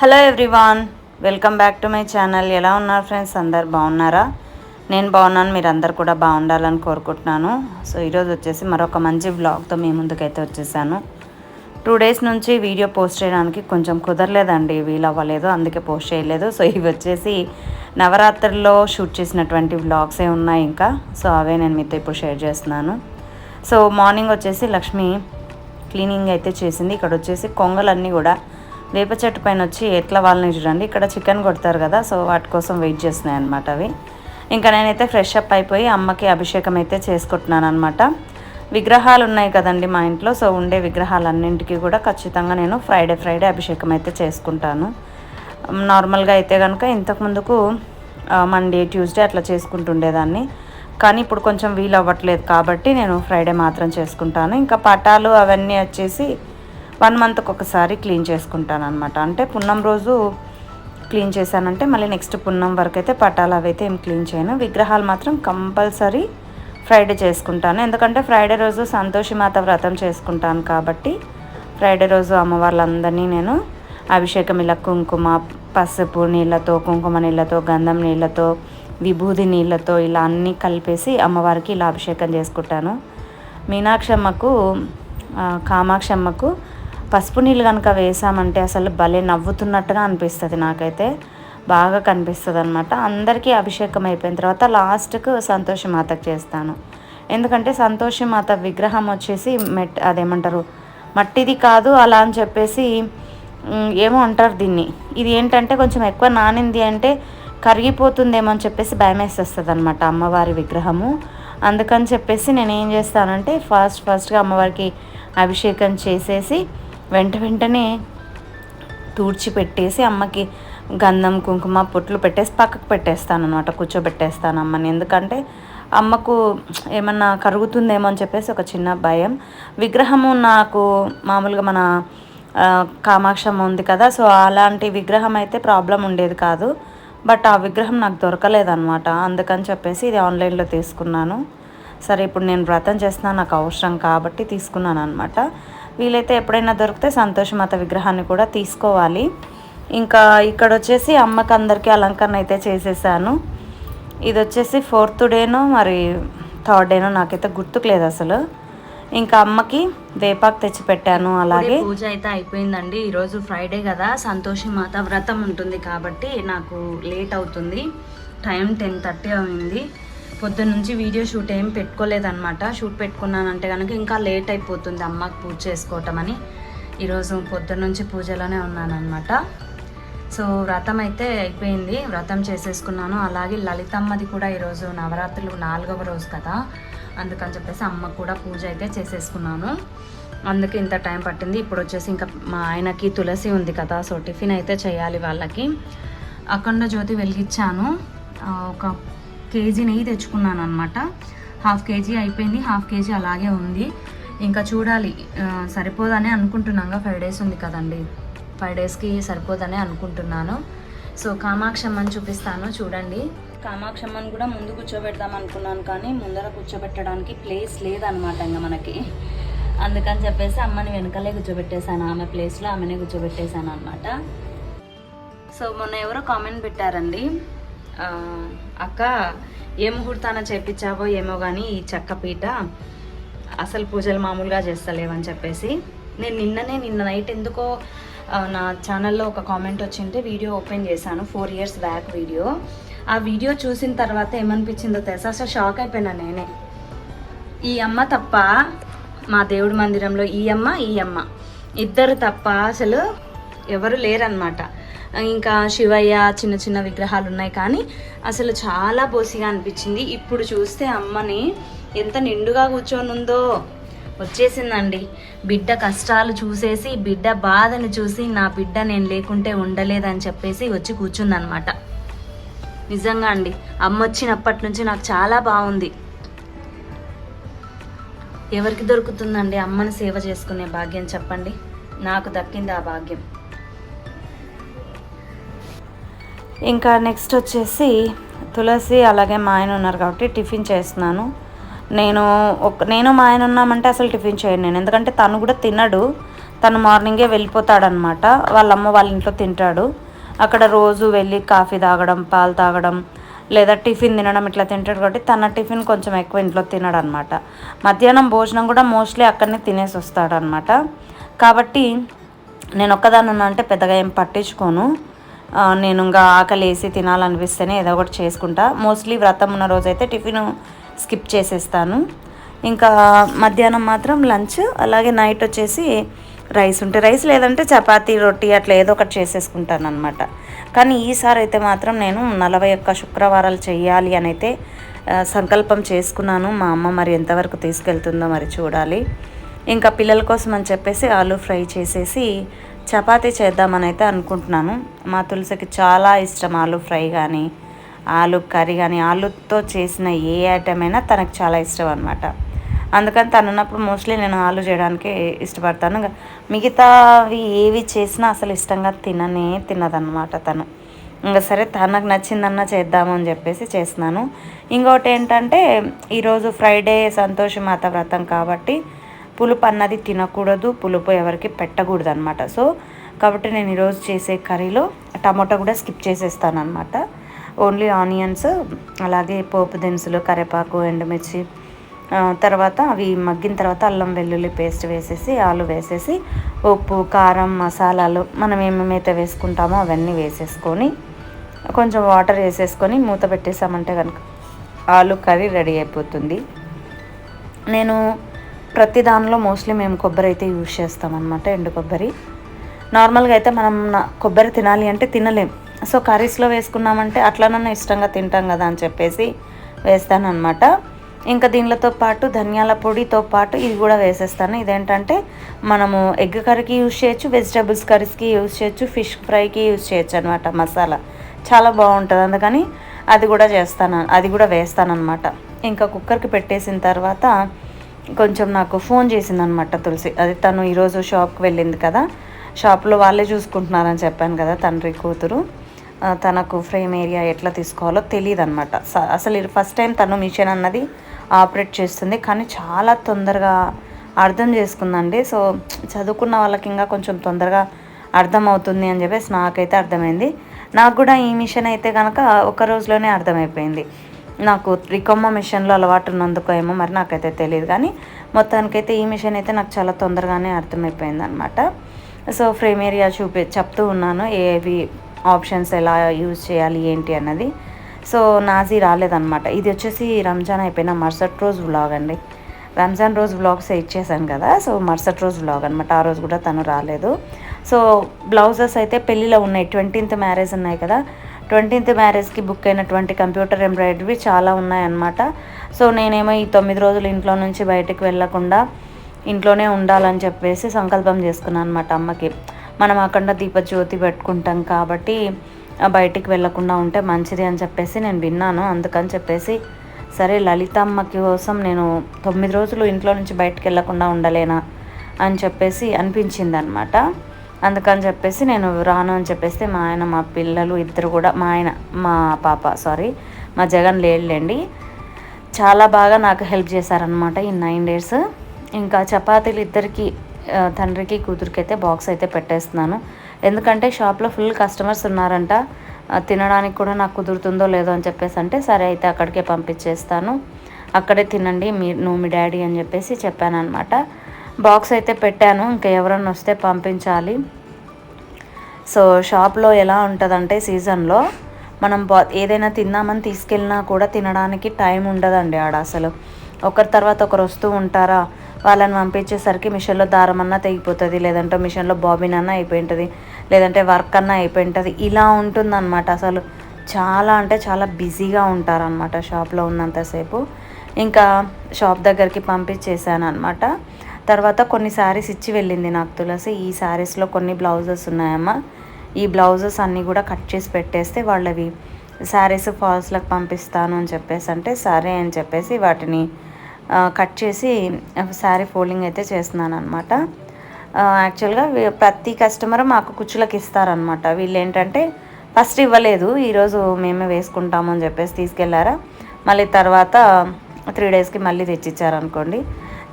Hello everyone welcome back to my channel. ఎలా ఉన్నారు friends? అందరు బాగున్నారా? నేను బాగున్నాను మీరు అందరు కూడా బాగుండాలని కోరుకుంటున్నాను. సో ఈరోజు వచ్చేసి మరొక మంచి బ్లాగ్తో మీ ముందుకైతే వచ్చేసాను. టూ డేస్ నుంచి వీడియో పోస్ట్ చేయడానికి కొంచెం కుదరలేదండి వీలు అవ్వలేదు అందుకే పోస్ట్ చేయలేదు. సో ఇవి వచ్చేసి నవరాత్రుల్లో షూట్ చేసినటువంటి వ్లాగ్సే ఉన్నాయి ఇంకా. సో అవే నేను మీతో ఇప్పుడు షేర్ చేస్తున్నాను. సో మార్నింగ్ వచ్చేసి లక్ష్మి క్లీనింగ్ అయితే చేసింది. ఇక్కడ వచ్చేసి కొంగలన్నీ కూడా వేప చెట్టు పైన వచ్చి ఎట్లా వాళ్ళని చూడండి. ఇక్కడ చికెన్ కొడతారు కదా సో వాటి కోసం వెయిట్ చేస్తున్నాయి అనమాట అవి. ఇంకా నేనైతే ఫ్రెష్ అప్ అయిపోయి అమ్మకి అభిషేకం అయితే చేసుకుంటున్నాను అనమాట విగ్రహాలు ఉన్నాయి కదండి మా ఇంట్లో సో ఉండే విగ్రహాలన్నింటికి కూడా ఖచ్చితంగా నేను ఫ్రైడే ఫ్రైడే అభిషేకం అయితే చేసుకుంటాను. నార్మల్గా అయితే కనుక ఇంతకుముందుకు మండే ట్యూస్డే అట్లా చేసుకుంటుండేదాన్ని. కానీ ఇప్పుడు కొంచెం వీలు అవ్వట్లేదు కాబట్టి నేను ఫ్రైడే మాత్రం చేసుకుంటాను. ఇంకా పటాలు అవన్నీ వచ్చేసి వన్ మంత్కి ఒకసారి క్లీన్ చేసుకుంటాను అనమాట అంటే పున్నం రోజు క్లీన్ చేశానంటే మళ్ళీ నెక్స్ట్ పున్నం వరకు అయితే పటాలు అవి అయితే ఏం క్లీన్ చేయను. విగ్రహాలు మాత్రం కంపల్సరీ ఫ్రైడే చేసుకుంటాను. ఎందుకంటే ఫ్రైడే రోజు సంతోషి మాత వ్రతం చేసుకుంటాను కాబట్టి ఫ్రైడే రోజు అమ్మవార్లందరినీ నేను అభిషేకం ఇలా కుంకుమ పసుపు నీళ్ళతో కుంకుమ నీళ్ళతో గంధం నీళ్ళతో విభూది నీళ్ళతో ఇలా అన్నీ కలిపేసి అమ్మవారికి ఇలా అభిషేకం చేసుకుంటాను. మీనాక్షమ్మకు ఆ, కామాక్షమ్మకు పసుపు నీళ్ళు కనుక వేసామంటే అసలు భలే నవ్వుతున్నట్టుగా అనిపిస్తుంది నాకైతే. బాగా కనిపిస్తుంది అనమాట అందరికీ అభిషేకం అయిపోయిన తర్వాత లాస్ట్కు సంతోషి మాతకు చేస్తాను. ఎందుకంటే సంతోషి మాత విగ్రహం వచ్చేసి మెట్ అదేమంటారు మట్టిది కాదు అలా అని చెప్పేసి ఏమో అంటారు దీన్ని. ఇది ఏంటంటే కొంచెం ఎక్కువ నానింది అంటే కరిగిపోతుందేమో అని చెప్పేసి భయం వేసేస్తుంది అనమాట అమ్మవారి విగ్రహము. అందుకని చెప్పేసి నేను ఏం చేస్తానంటే ఫస్ట్ ఫస్ట్గా అమ్మవారికి అభిషేకం చేసేసి వెంట వెంటనే తూడ్చి పెట్టేసి అమ్మకి గంధం కుంకుమ పొట్లు పెట్టేసి పక్కకు పెట్టేస్తాను అనమాట కూర్చోబెట్టేస్తాను అమ్మని. ఎందుకంటే అమ్మకు ఏమన్నా కరుగుతుందేమో అని చెప్పేసి ఒక చిన్న భయం. విగ్రహము నాకు మామూలుగా మన ఆ, కామాక్షమ్మ ఉంది కదా సో అలాంటి విగ్రహం అయితే ప్రాబ్లం ఉండేది కాదు. బట్ ఆ విగ్రహం నాకు దొరకలేదనమాట అందుకని చెప్పేసి ఇది ఆన్లైన్లో తీసుకున్నాను. సరే ఇప్పుడు నేను వ్రతం చేస్తున్నా నాకు అవసరం కాబట్టి తీసుకున్నాను అనమాట వీలైతే ఎప్పుడైనా దొరికితే సంతోషమాత విగ్రహాన్ని కూడా తీసుకోవాలి. ఇంకా ఇక్కడ వచ్చేసి అమ్మకి అందరికీ అలంకరణ అయితే చేసేసాను. ఇది వచ్చేసి ఫోర్త్ డేనో మరి థర్డ్ డేనో నాకైతే గుర్తుకు లేదు అసలు. ఇంకా అమ్మకి వేపాకు తెచ్చి పెట్టాను అలాగే. పూజ అయితే అయిపోయిందండి. ఈరోజు ఫ్రైడే కదా సంతోషి మాత వ్రతం ఉంటుంది కాబట్టి నాకు లేట్ అవుతుంది. టైం టెన్ థర్టీ అయింది. పొద్దున్న నుంచి వీడియో షూట్ ఏం పెట్టుకోలేదన్నమాట. షూట్ పెట్టుకున్నానంటే కనుక ఇంకా లేట్ అయిపోతుంది అమ్మకి పూజ చేసుకోవటం అని ఈరోజు పొద్దున్న నుంచి పూజలోనే ఉన్నానన్నమాట. సో వ్రతం అయితే అయిపోయింది. వ్రతం చేసేసుకున్నాను. అలాగే లలితమ్మది కూడా ఈరోజు నవరాత్రులు నాలుగవ రోజు కదా. అందుకని చెప్పేసి అమ్మ కూడా పూజ అయితే చేసేసుకున్నాను. అందుకే ఇంత టైం పట్టింది. ఇప్పుడు వచ్చేసి ఇంకా మా ఆయనకి తులసి ఉంది కదా. సో టిఫిన్ అయితే చేయాలి వాళ్ళకి. అఖండ జ్యోతి వెలిగించాను. ఒక కేజీ నెయ్యి తెచ్చుకున్నాను అనమాట హాఫ్ కేజీ అయిపోయింది హాఫ్ కేజీ అలాగే ఉంది. ఇంకా చూడాలి సరిపోదనే అనుకుంటున్నాగా ఫైవ్ డేస్ ఉంది కదండి. ఫైవ్ డేస్కి సరిపోదనే అనుకుంటున్నాను. సో కామాక్షమ్మని చూపిస్తాను చూడండి. కామాక్షమ్మని కూడా ముందు కూర్చోబెడదాం అనుకున్నాను కానీ ముందర కూర్చోబెట్టడానికి ప్లేస్ లేదనమాట ఇంకా మనకి. అందుకని చెప్పేసి అమ్మని వెనకలే కూర్చోబెట్టేశాను. ఆమె ప్లేస్లో ఆమెనే కూర్చోబెట్టేశాను అనమాట సో మొన్న ఎవరో కామెంట్ పెట్టారండి. అక్క ఏ ముహూర్తాన చేపించావో ఏమో కానీ ఈ చెక్క పీట అసలు పూజలు మామూలుగా చేస్తలేవని చెప్పేసి నేను నిన్ననే నిన్న నైట్ ఎందుకో నా ఛానల్లో ఒక కామెంట్ వచ్చింటే వీడియో ఓపెన్ చేశాను ఫోర్ ఇయర్స్ బ్యాక్ వీడియో. ఆ వీడియో చూసిన తర్వాత ఏమనిపించిందో తెలుసా? అసలు షాక్ అయిపోయినా నేనే. ఈ అమ్మ తప్ప మా దేవుడి మందిరంలో ఈ అమ్మ ఈ అమ్మ. ఇద్దరు తప్ప అసలు ఎవరు లేరనమాట ఇంకా శివయ్య చిన్న చిన్న విగ్రహాలు ఉన్నాయి కానీ అసలు చాలా బోసిగా అనిపించింది. ఇప్పుడు చూస్తే అమ్మని ఎంత నిండుగా కూర్చొని ఉందో వచ్చేసిందండి. బిడ్డ కష్టాలు చూసేసి బిడ్డ బాధని చూసి నా బిడ్డ నేను లేకుంటే ఉండలేదని చెప్పేసి వచ్చి కూర్చుందనమాట నిజంగా అండి అమ్మ వచ్చినప్పటి నుంచి నాకు చాలా బాగుంది. ఎవరికి దొరుకుతుందండి అమ్మని సేవ చేసుకునే భాగ్యం చెప్పండి? నాకు దక్కింది ఆ భాగ్యం. ఇంకా నెక్స్ట్ వచ్చేసి తులసి అలాగే మా ఆయన ఉన్నారు కాబట్టి టిఫిన్ చేస్తున్నాను. నేను ఒక నేను మా ఆయన ఉన్నామంటే అసలు టిఫిన్ చేయను నేను. ఎందుకంటే తను కూడా తినడు. తను మార్నింగే వెళ్ళిపోతాడనమాట వాళ్ళ అమ్మ వాళ్ళ ఇంట్లో తింటాడు. అక్కడ రోజు వెళ్ళి కాఫీ తాగడం పాలు తాగడం లేదా టిఫిన్ తినడం ఇట్లా తింటాడు కాబట్టి తన టిఫిన్ కొంచెం ఎక్కువ ఇంట్లో తినడు అనమాట మధ్యాహ్నం భోజనం కూడా మోస్ట్లీ అక్కడనే తినేసి వస్తాడనమాట కాబట్టి నేను ఒక్కదాన్ని ఉన్నా అంటే పెద్దగా ఏం పట్టించుకోను. నేను ఇంకా ఆకలి వేసి తినాలనిపిస్తేనే ఏదో ఒకటి చేసుకుంటా. మోస్ట్లీ వ్రతం ఉన్న రోజైతే టిఫిన్ స్కిప్ చేసేస్తాను. ఇంకా మధ్యాహ్నం మాత్రం లంచ్ అలాగే నైట్ వచ్చేసి రైస్ ఉంటే రైస్ లేదంటే చపాతీ రొట్టి అట్లా ఏదో ఒకటి చేసేసుకుంటాను అనమాట కానీ ఈసారి అయితే మాత్రం నేను నలభై ఒక్క శుక్రవారాలు చేయాలి అని అయితే సంకల్పం చేసుకున్నాను. మా అమ్మ మరి ఎంతవరకు తీసుకెళ్తుందో మరి చూడాలి. ఇంకా పిల్లల కోసం అని చెప్పేసి ఆలు ఫ్రై చేసేసి చపాతీ చేద్దామని అయితే అనుకుంటున్నాను. మా తులసికి చాలా ఇష్టం ఆలు ఫ్రై కానీ ఆలు కర్రీ కానీ ఆలుతో చేసిన ఏ ఐటమ్ అయినా తనకు చాలా ఇష్టం అనమాట అందుకని తను ఉన్నప్పుడు మోస్ట్లీ నేను ఆలు చేయడానికి ఇష్టపడతాను. మిగతావి ఏవి చేసినా అసలు ఇష్టంగా తిననే తినదన్నమాట తను. ఇంకా సరే తనకు నచ్చిందన్న చేద్దాము అని చెప్పేసి చేస్తున్నాను. ఇంకోటి ఏంటంటే ఈరోజు ఫ్రైడే సంతోషమాత వ్రతం కాబట్టి పులుపు అన్నది తినకూడదు పులుపు ఎవరికి పెట్టకూడదు అనమాట సో కాబట్టి నేను ఈరోజు చేసే కర్రీలో టమాటా కూడా స్కిప్ చేసేస్తాను అనమాట ఓన్లీ ఆనియన్స్ అలాగే పోపు దినుసులు కరివేపాకు ఎండుమిర్చి తర్వాత అవి మగ్గిన తర్వాత అల్లం వెల్లుల్లి పేస్ట్ వేసేసి ఆలు వేసేసి ఉప్పు కారం మసాలాలు మనం ఏమేమైతే వేసుకుంటామో అవన్నీ వేసేసుకొని కొంచెం వాటర్ వేసేసుకొని మూత పెట్టేసామంటే కనుక ఆలు కర్రీ రెడీ అయిపోతుంది. నేను ప్రతి దానిలో మోస్ట్లీ మేము కొబ్బరి అయితే యూజ్ చేస్తామన్నమాట ఎండు కొబ్బరి. నార్మల్గా అయితే మనం కొబ్బరి తినాలి అంటే తినలేం. సో కర్రీస్లో వేసుకున్నామంటే అట్లనన్నా ఇష్టంగా తింటాం కదా అని చెప్పేసి వేస్తానమాట ఇంకా దీనిలతో పాటు ధనియాల పొడితో పాటు ఇది కూడా వేసేస్తాను. ఇదేంటంటే మనము ఎగ్ కర్రీకి యూజ్ చేయొచ్చు వెజిటబుల్స్ కర్రీస్కి యూజ్ చేయొచ్చు ఫిష్ ఫ్రైకి యూజ్ చేయొచ్చు అనమాట మసాలా. చాలా బాగుంటుంది. అందుకని అది కూడా చేస్తాను అది కూడా వేస్తానమాట ఇంకా కుక్కర్కి పెట్టేసిన తర్వాత కొంచెం నాకు ఫోన్ చేసిందనమాట తులసి. అది తను ఈరోజు షాప్కి వెళ్ళింది కదా. షాప్లో వాళ్ళే చూసుకుంటున్నారని చెప్పాను కదా తండ్రి కూతురు. తనకు ఫ్రేమ్ ఏరియా ఎట్లా తీసుకోవాలో తెలియదు అనమాట అసలు ఫస్ట్ టైం తను మిషన్ అన్నది ఆపరేట్ చేస్తుంది. కానీ చాలా తొందరగా అర్థం చేసుకుందండి. సో చదువుకున్న వాళ్ళకి ఇంకా కొంచెం తొందరగా అర్థమవుతుంది అని చెప్పేసి నాకైతే అర్థమైంది. నాకు కూడా ఈ మిషన్ అయితే కనుక ఒక రోజులోనే అర్థమైపోయింది. నాకు రికమ్మ మిషన్లో అలవాటు ఉన్నందుకు ఏమో మరి నాకైతే తెలియదు కానీ మొత్తానికైతే ఈ మిషన్ అయితే నాకు చాలా తొందరగానే అర్థమైపోయింది అనమాట సో ఫ్రేమ్ ఏరియా చూపి చెప్తూ ఉన్నాను ఏవి ఆప్షన్స్ ఎలా యూజ్ చేయాలి ఏంటి అన్నది. సో నాజీ రాలేదనమాట ఇది వచ్చేసి రంజాన్ అయిపోయిన మరుసటి రోజు వ్లాగ్ అండి. రంజాన్ రోజు వ్లాగ్స్ ఇచ్చేసాను కదా సో మరుసటి రోజు వ్లాగ్ అనమాట ఆ రోజు కూడా తను రాలేదు. సో బ్లౌజెస్ అయితే పెళ్ళిలో ఉన్నాయి. ట్వంటీన్త్ మ్యారేజ్ ఉన్నాయి కదా ట్వంటీన్త్ మ్యారేజ్కి బుక్ అయినటువంటి కంప్యూటర్ ఎంబ్రాయిడరీ చాలా ఉన్నాయన్నమాట. సో నేనేమో ఈ తొమ్మిది రోజులు ఇంట్లో నుంచి బయటకు వెళ్ళకుండా ఇంట్లోనే ఉండాలని చెప్పేసి సంకల్పం చేసుకున్నాను అనమాట అమ్మకి. మనం అక్కడ దీపజ్యోతి పెట్టుకుంటాం కాబట్టి బయటికి వెళ్ళకుండా ఉంటే మంచిది అని చెప్పేసి నేను విన్నాను. అందుకని చెప్పేసి సరే లలితమ్మ కోసం నేను తొమ్మిది రోజులు ఇంట్లో నుంచి బయటకు వెళ్ళకుండా ఉండలేనా అని చెప్పేసి అనిపించింది అనమాట అందుకని చెప్పేసి నేను రాను అని చెప్పేస్తే మా ఆయన మా పిల్లలు ఇద్దరు కూడా మా ఆయన మా పాప సారీ మా జగన్ లేడులేండి. చాలా బాగా నాకు హెల్ప్ చేశారనమాట ఈ నైన్ డేస్. ఇంకా చపాతీలు ఇద్దరికి తండ్రికి కూతురికి అయితే బాక్స్ అయితే పెట్టేస్తున్నాను. ఎందుకంటే షాప్లో ఫుల్ కస్టమర్స్ ఉన్నారంట. తినడానికి కూడా నాకు కుదురుతుందో లేదో అని చెప్పేసి అంటే సరే అయితే అక్కడికే పంపించేస్తాను. అక్కడే తినండి మీ నువ్వు మీ డాడీ అని చెప్పేసి చెప్పాను అనమాట బాక్స్ అయితే పెట్టాను. ఇంకా ఎవరన్నా వస్తే పంపించాలి. సో షాప్లో ఎలా ఉంటుందంటే సీజన్లో మనం ఏదైనా తిందామని తీసుకెళ్ళినా కూడా తినడానికి టైం ఉండదండి ఆడ అసలు. ఒకరి తర్వాత ఒకరు వస్తూ ఉంటారా? వాళ్ళని పంపించేసరికి మిషన్లో దారం అన్నా తెగిపోతుంది లేదంటే మిషన్లో బాబిన్ అన్నా అయిపోయింటుంది లేదంటే వర్క్ అన్నా అయిపోయింటుంది. ఇలా ఉంటుందన్నమాట అసలు. చాలా అంటే చాలా బిజీగా ఉంటారనమాట షాప్లో ఉన్నంతసేపు ఇంకా షాప్ దగ్గరికి పంపించేసాను అనమాట తర్వాత కొన్ని శారీస్ ఇచ్చి వెళ్ళింది నాకు తులసి. ఈ శారీస్లో కొన్ని బ్లౌజెస్ ఉన్నాయమ్మా. ఈ బ్లౌజెస్ అన్నీ కూడా కట్ చేసి పెట్టేస్తే వాళ్ళవి శారీస్ ఫాల్స్లకు పంపిస్తాను అని చెప్పేసి అంటే సరే అని చెప్పేసి వాటిని కట్ చేసి శారీ ఫోల్డింగ్ అయితే చేస్తున్నాను అనమాట యాక్చువల్గా ప్రతి కస్టమర్ మాకు కుచ్చులకు ఇస్తారనమాట వీళ్ళు ఏంటంటే ఫస్ట్ ఇవ్వలేదు ఈరోజు మేమే వేసుకుంటాము అని చెప్పేసి తీసుకెళ్ళారా. మళ్ళీ తర్వాత త్రీ డేస్కి మళ్ళీ తెచ్చిచ్చారనుకోండి.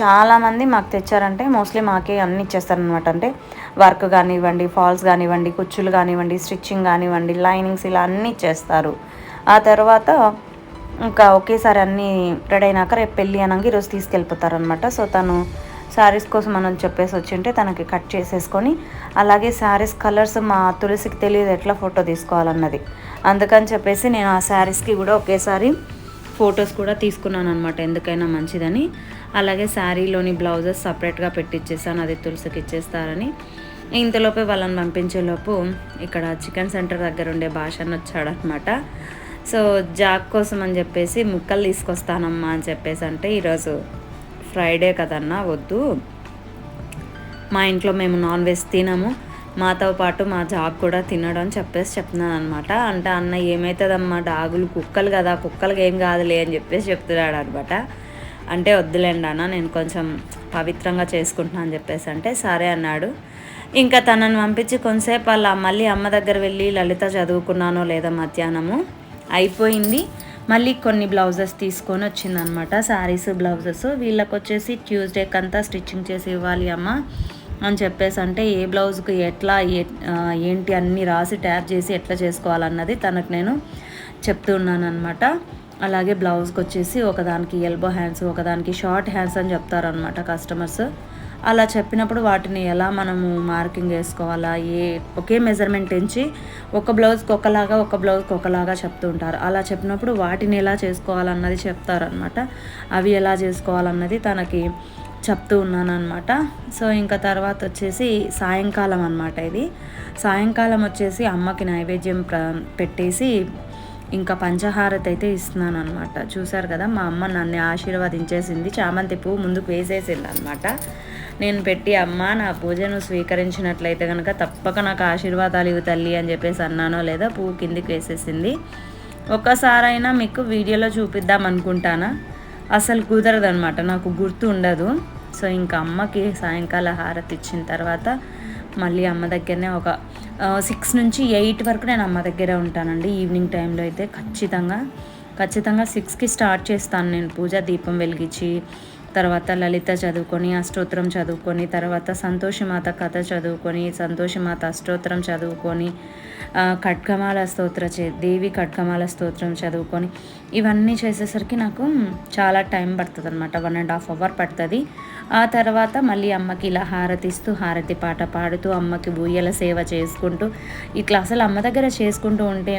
చాలామంది మాకు తెచ్చారంటే మోస్ట్లీ మాకే అన్ని ఇచ్చేస్తారనమాట అంటే వర్క్ కానివ్వండి ఫాల్స్ కానివ్వండి కుచ్చులు కానివ్వండి స్టిచ్చింగ్ కానివ్వండి లైనింగ్స్ ఇలా అన్నీ ఇచ్చేస్తారు. ఆ తర్వాత ఇంకా ఒకేసారి అన్నీ రెడీ అయినాక రేపు పెళ్ళి అనగా ఈరోజు తీసుకెళ్ళిపోతారనమాట సో తను శారీస్ కోసం మనం చెప్పేసి వచ్చింటే తనకి కట్ చేసేసుకొని అలాగే శారీస్ కలర్స్ మా తులసికి తెలియదు ఎట్లా ఫోటో తీసుకోవాలన్నది. అందుకని చెప్పేసి నేను ఆ శారీస్కి కూడా ఒకేసారి ఫొటోస్ కూడా తీసుకున్నాను అనమాట ఎందుకైనా మంచిదని. అలాగే శారీలోని బ్లౌజెస్ సపరేట్గా పెట్టిచ్చేసాను. అది తులసికి ఇచ్చేస్తారని. ఇంతలోపే వాళ్ళని పంపించేలోపు ఇక్కడ చికెన్ సెంటర్ దగ్గర ఉండే భాషను వచ్చాడనమాట సో జాక్ కోసం అని చెప్పేసి ముక్కలు తీసుకొస్తానమ్మా అని చెప్పేసి అంటే ఈరోజు ఫ్రైడే కదన్నా వద్దు. మా ఇంట్లో మేము నాన్ వెజ్ తినము. మాతో పాటు మా జాబ్ కూడా తినడం అని చెప్పేసి చెప్తున్నాను అనమాట అంటే అన్న ఏమవుతుందమ్మా డాగులు కుక్కలు కదా కుక్కలకి ఏం కాదులే అని చెప్పేసి చెప్తున్నాడు అనమాట అంటే వద్దులేండి అన్న నేను కొంచెం పవిత్రంగా చేసుకుంటున్నాను అని చెప్పేసి అంటే సరే అన్నాడు. ఇంకా తనని పంపించి కొంతసేపు అలా మళ్ళీ అమ్మ దగ్గర వెళ్ళి లలిత చదువుకున్నానో లేదా మధ్యాహ్నము అయిపోయింది. మళ్ళీ కొన్ని బ్లౌజెస్ తీసుకొని వచ్చిందనమాట శారీస్ బ్లౌజెస్. వీళ్ళకి వచ్చేసి ట్యూస్డేకి అంతా స్టిచ్చింగ్ చేసి ఇవ్వాలి అమ్మ. అని చెప్పేసి అంటే ఏ బ్లౌజ్కి ఎట్లా ఏంటి అన్నీ రాసి ట్యాప్ చేసి ఎట్లా చేసుకోవాలన్నది తనకు నేను చెప్తున్నాను అనమాట అలాగే బ్లౌజ్కి వచ్చేసి ఒకదానికి ఎల్బో హ్యాండ్స్ ఒకదానికి షార్ట్ హ్యాండ్స్ అని చెప్తారనమాట కస్టమర్స్. అలా చెప్పినప్పుడు వాటిని ఎలా మనము మార్కింగ్ వేసుకోవాలా ఏ ఒకే మెజర్మెంట్ ఎంచి ఒక బ్లౌజ్కి ఒకలాగా ఒక బ్లౌజ్కి ఒకలాగా చెప్తూ ఉంటారు. అలా చెప్పినప్పుడు వాటిని ఎలా చేసుకోవాలన్నది చెప్తారనమాట అవి ఎలా చేసుకోవాలన్నది తనకి చెప్తూ ఉన్నాను అనమాట సో ఇంకా తర్వాత వచ్చేసి సాయంకాలం అనమాట ఇది. సాయంకాలం వచ్చేసి అమ్మకి నైవేద్యం ప్ర పెట్టేసి ఇంకా పంచహారతి అయితే ఇస్తున్నాను అనమాట చూసారు కదా మా అమ్మ నన్ను ఆశీర్వదించేసింది. చామంతి పువ్వు ముందుకు వేసేసింది అనమాట నేను పెట్టి అమ్మ నా పూజను స్వీకరించినట్లయితే కనుక తప్పక నాకు ఆశీర్వాదాలు ఇవి తల్లి అని చెప్పేసి అన్నానో లేదా పువ్వు కిందికి వేసేసింది. ఒక్కసారైనా మీకు వీడియోలో చూపిద్దాం అనుకుంటానా? అసలు కుదరదనమాట నాకు గుర్తు ఉండదు సో ఇంకా అమ్మకి సాయంకాల హారతి ఇచ్చిన తర్వాత మళ్ళీ అమ్మ దగ్గరనే ఒక సిక్స్ నుంచి ఎయిట్ వరకు నేను అమ్మ దగ్గరే ఉంటానండి. ఈవినింగ్ టైంలో అయితే ఖచ్చితంగా ఖచ్చితంగా సిక్స్కి స్టార్ట్ చేస్తాను నేను. పూజ దీపం వెలిగించి తర్వాత లలిత చదువుకొని అష్టోత్తరం చదువుకొని తర్వాత సంతోషమాత కథ చదువుకొని సంతోషమాత అష్టోత్తరం చదువుకొని ఖడ్గమాల స్తోత్ర చే దేవి ఖడ్గమాల స్తోత్రం చదువుకొని ఇవన్నీ చేసేసరికి నాకు చాలా టైం పడుతుంది అనమాట వన్ అండ్ హాఫ్ అవర్ పడుతుంది. ఆ తర్వాత మళ్ళీ అమ్మకి ఇలా హారతిస్తూ హారతి పాట పాడుతూ అమ్మకి బూయల సేవ చేసుకుంటూ ఇట్లా అసలు అమ్మ దగ్గర చేసుకుంటూ ఉంటే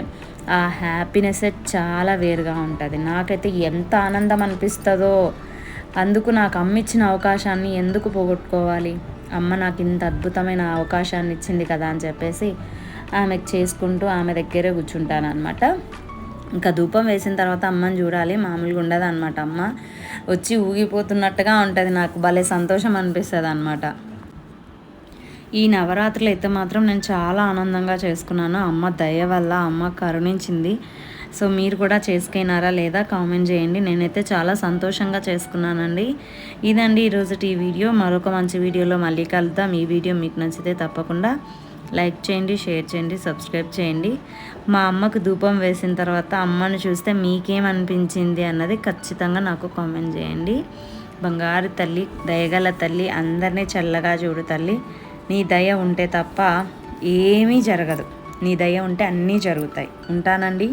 ఆ హ్యాపీనెస్ చాలా వేరుగా ఉంటుంది. నాకైతే ఎంత ఆనందం అనిపిస్తుందో. అందుకు నాకు అమ్మ ఇచ్చిన అవకాశాన్ని ఎందుకు పోగొట్టుకోవాలి? అమ్మ నాకు ఇంత అద్భుతమైన అవకాశాన్ని ఇచ్చింది కదా అని చెప్పేసి ఆమెకు చేసుకుంటూ ఆమె దగ్గరే కూర్చుంటాను అనమాట ఇంకా ధూపం వేసిన తర్వాత అమ్మని చూడాలి మామూలుగా ఉండదు అనమాట అమ్మ. వచ్చి ఊగిపోతున్నట్టుగా ఉంటుంది నాకు భలే సంతోషం అనిపిస్తుంది అనమాట ఈ నవరాత్రులు అయితే మాత్రం నేను చాలా ఆనందంగా చేసుకున్నాను. అమ్మ దయ వల్ల అమ్మ కరుణించింది. సో మీరు కూడా చేసుకున్నారా లేదా కామెంట్ చేయండి. నేనైతే చాలా సంతోషంగా చేసుకున్నానండి. ఇదండి ఈరోజు ఈ వీడియో. మరొక మంచి వీడియోలో మళ్ళీ కలుద్దాం. ఈ వీడియో మీకు నచ్చితే తప్పకుండా లైక్ చేయండి షేర్ చేయండి సబ్స్క్రైబ్ చేయండి. మా అమ్మకు ధూపం వేసిన తర్వాత అమ్మను చూస్తే మీకేమనిపించింది అన్నది ఖచ్చితంగా నాకు కామెంట్ చేయండి. బంగారు తల్లి దయగల తల్లి అందరినీ చల్లగా చూడు తల్లి. నీ దయ ఉంటే తప్ప ఏమీ జరగదు. నీ దయ ఉంటే అన్నీ జరుగుతాయి. ఉంటానండి.